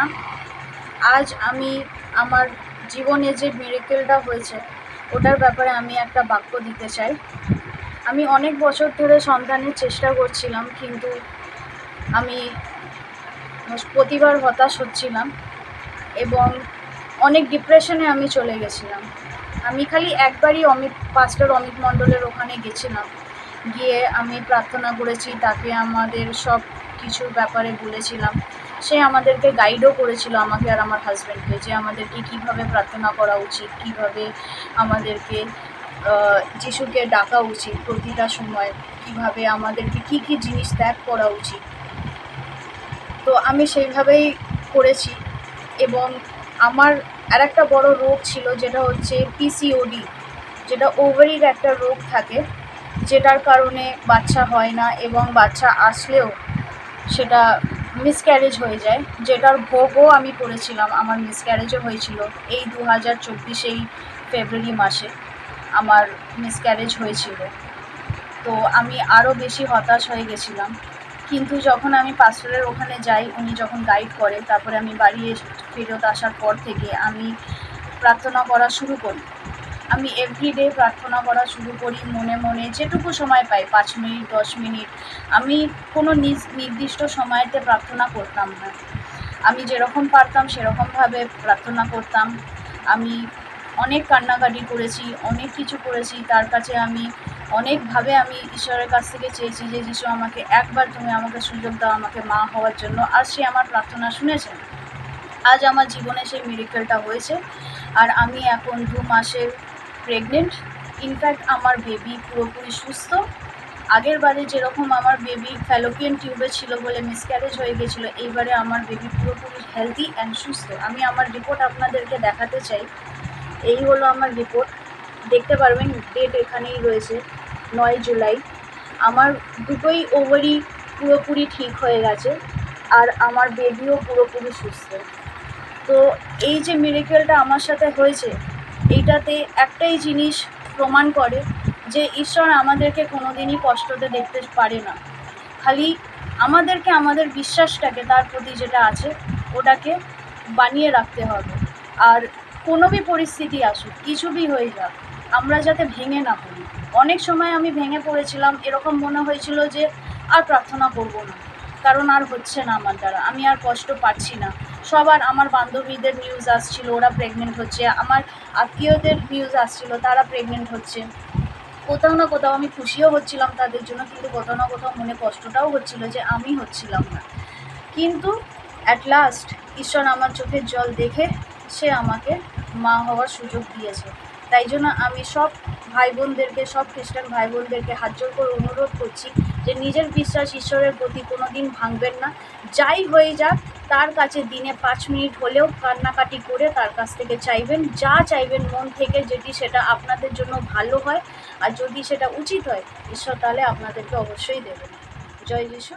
প্রার্থনা আজ আমি আমার জীবনে যে মিরেকেলটা হয়েছে, ওটার ব্যাপারে আমি একটা বাক্য দিতে চাই। আমি অনেক বছর ধরে সন্তানের চেষ্টা করছিলাম, কিন্তু আমি প্রতিবার হতাশ হচ্ছিলাম এবং অনেক ডিপ্রেশনে আমি চলে গেছিলাম। আমি খালি একবারই অমিত পাস্টার অমিত মণ্ডলের ওখানে গেছিলাম। গিয়ে আমি প্রার্থনা করেছি, তাকে আমাদের সব কিছুর ব্যাপারে বলেছিলাম। সে আমাদেরকে গাইডও করেছিল আমাকে আর আমার হাজব্যান্ডকে যে আমাদেরকে কীভাবে প্রার্থনা করা উচিত, কীভাবে আমাদেরকে যিশুকে ডাকা উচিত প্রতিটা সময়, কীভাবে আমাদেরকে কী কী জিনিস ত্যাগ করা উচিত। তো আমি সেইভাবেই করেছি এবং আমার আর একটা বড় রোগ ছিল যেটা হচ্ছে পিসিওডি যেটা ওভারির একটা রোগ থাকে, যেটার কারণে বাচ্চা হয় না এবং বাচ্চা আসলেও সেটা মিসক্যারেজ হয়ে যায়, যেটার ভোগও আমি করেছিলাম, আমার মিসক্যারেজও হয়েছিল এই দু হাজার চব্বিশেই ফেব্রুয়ারি মাসে আমার মিসক্যারেজ হয়েছিল। তো আমি আরও বেশি হতাশ হয়ে গেছিলাম। কিন্তু যখন আমি পাস্টরের ওখানে যাই, উনি যখন গাইড করে, তারপরে আমি বাড়ি ফেরত আসার পর থেকে আমি প্রার্থনা করা শুরু করি। আমি এভরিডে প্রার্থনা করা শুরু করি মনে মনে, যেটুকু সময় পাই, পাঁচ মিনিট, দশ মিনিট। আমি কোনো নির্দিষ্ট সময়তে প্রার্থনা করতাম না। আমি যেরকম পারতাম সেরকমভাবে প্রার্থনা করতাম। আমি অনেক কান্নাকাটি করেছি, অনেক কিছু করেছি। তার কাছে আমি অনেকভাবে আমি ঈশ্বরের কাছ থেকে চেয়েছি যে, যিশু, আমাকে একবার তুমি আমাকে সুযোগ দাও, আমাকে মা হওয়ার জন্য। আর সে আমার প্রার্থনা শুনেছেন আজ আমার জীবনে সেই মিরিকেলটা হয়েছে। আর আমি এখন দু মাসের প্রেগনেন্ট ইনফ্যাক্ট আমার বেবি পুরোপুরি সুস্থ। আগের বারে যেরকম আমার বেবি ফ্যালোপিয়ান টিউবে ছিল বলে মিসক্যারেজ হয়ে গেছিল, এইবারে আমার বেবি পুরোপুরি হেলদি অ্যান্ড সুস্থ। আমি আমার রিপোর্ট আপনাদেরকে দেখাতে চাই। এই হলো আমার রিপোর্ট দেখতে পারবেন ডেট এখানেই রয়েছে, নয় জুলাই। আমার দুটোই ওভারই পুরোপুরি ঠিক হয়ে গেছে, আর আমার বেবিও পুরোপুরি সুস্থ। তো এই যে মিরেকেলটা আমার সাথে হয়েছে এইটাতে একটাই জিনিস প্রমাণ করে যে ঈশ্বর আমাদেরকে কোনোদিনই কষ্টতে দেখতে পারে না। খালি আমাদেরকে আমাদের বিশ্বাসটাকে তার প্রতি যেটা আছে, ওটাকে বানিয়ে রাখতে হবে। আর কোনো বি পরিস্থিতি আসুক, কিছু বি হয়ে যাক, আমরা যাতে ভেঙে না পড়ি। অনেক সময় আমি ভেঙে পড়েছিলাম, এরকম মনে হয়েছিল যে আর প্রার্থনা করব না। কারণ আর হচ্ছে না আমার দ্বারা। আমি আর কষ্ট পাচ্ছি না। সবার আমার বান্ধবীদের নিউজ আসছিল, ওরা প্রেগনেন্ট হচ্ছে। আমার আত্মীয়দের নিউজ আসছিল, তারা প্রেগনেন্ট হচ্ছে। কোথাও না কোথাও আমি খুশিও হচ্ছিলাম তাদের জন্য, কিন্তু কোথাও না কোথাও মনে কষ্টটাও হচ্ছিল যে আমি হচ্ছিলাম না। কিন্তু অ্যাট লাস্ট ঈশ্বর আমার চোখের জল দেখে সে আমাকে মা হওয়ার সুযোগ দিয়েছে। তাই জন্য আমি সব ভাই বোনদেরকে সব খ্রিস্টান ভাই বোনদেরকে হাত জোর করে অনুরোধ করছি যে নিজের বিশ্বাস ঈশ্বরের প্রতি কোনো দিন ভাঙবেন না। যাই হয়ে যাক, তার কাছে দিনে পাঁচ মিনিট হলেও কান্নাকাটি করে তার কাছ থেকে চাইবেন, যা চাইবেন মন থেকে যদি সেটা আপনাদের জন্য ভালো হয়, আর যদি সেটা উচিত হয়, ঈশ্বর তাহলে আপনাদেরকে অবশ্যই দেবেন। জয় যিশু।